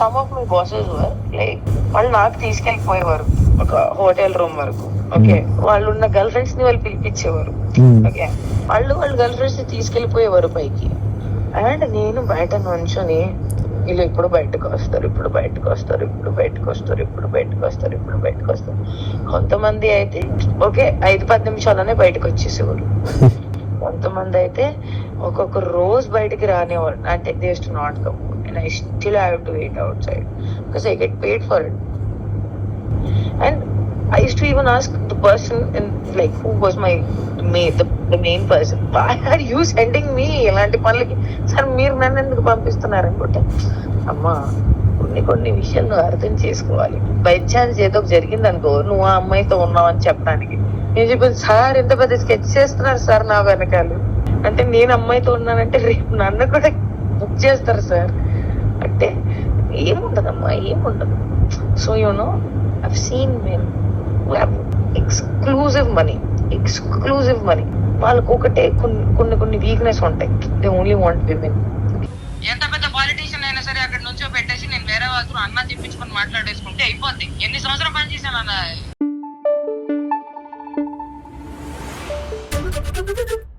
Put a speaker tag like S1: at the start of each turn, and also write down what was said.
S1: Some of my bosses like వాళ్ళు నాకు తీసుకెళ్ళిపోయేవారు ఒక హోటల్ రూమ్ వరకు. ఓకే వాళ్ళు ఉన్న గర్ల్ ఫ్రెండ్స్ని వాళ్ళు పిలిపించేవారు. ఓకే వాళ్ళు వాళ్ళ గర్ల్ ఫ్రెండ్స్ని తీసుకెళ్ళిపోయేవారు పైకి. అండ్ నేను బయట నుంచొని వీళ్ళు ఇప్పుడు బయటకు వస్తారు ఇప్పుడు బయటకు వస్తారు ఇప్పుడు బయటకు వస్తారు ఇప్పుడు బయటకు వస్తారు ఇప్పుడు బయటకు వస్తారు. కొంతమంది అయితే ఓకే ఐదు పది నిమిషాలనే బయటకు వచ్చేసేవారు. కొంతమంది అయితే ఒక్కొక్క రోజు బయటికి రానివ్వరు అంటే they to not come and I still have to wait outside because I get paid for it and I used to even ask the person in like who was my main the, the main person why are ఇలాంటి పనులకి? Sir మీరు నన్ను ఎందుకు పంపిస్తున్నారు అనుకుంటే అమ్మా కొన్ని కొన్ని విషయాలు అర్థం చేసుకోవాలి. బై ఛాన్స్ ఏదో జరిగింది అనుకో నువ్వు ఆ అమ్మాయితో ఉన్నావు అని చెప్పడానికి. నేను చెప్పాను సార్ ఎంత పెద్ద స్కెచ్ చేస్తున్నారు సార్ నా వెనకాల. అంటే నేను అమ్మాయితో ఉన్నానంటే రేపు నన్ను కూడా బుక్ చేస్తారు సార్. అంటే ఏముండదమ్మా ఏముండదు. So you know no scene men exclusive money exclusive money వాళ్ళకు ఒకటే కొన్ని కొన్ని కొన్ని వీక్నెస్ ఉంటాయి. దే ఓన్లీ వాంట్ విమెన్
S2: ఎంత పెద్ద పాలిటీషియన్ అయినా సరే అక్కడ నుంచో పెట్టేసి నేను వేరే వాళ్ళతో అన్న తెప్పించుకొని మాట్లాడేసుకుంటే అయిపోద్ది. ఎన్ని సంవత్సరం పనిచేసాను అన్న Thank you.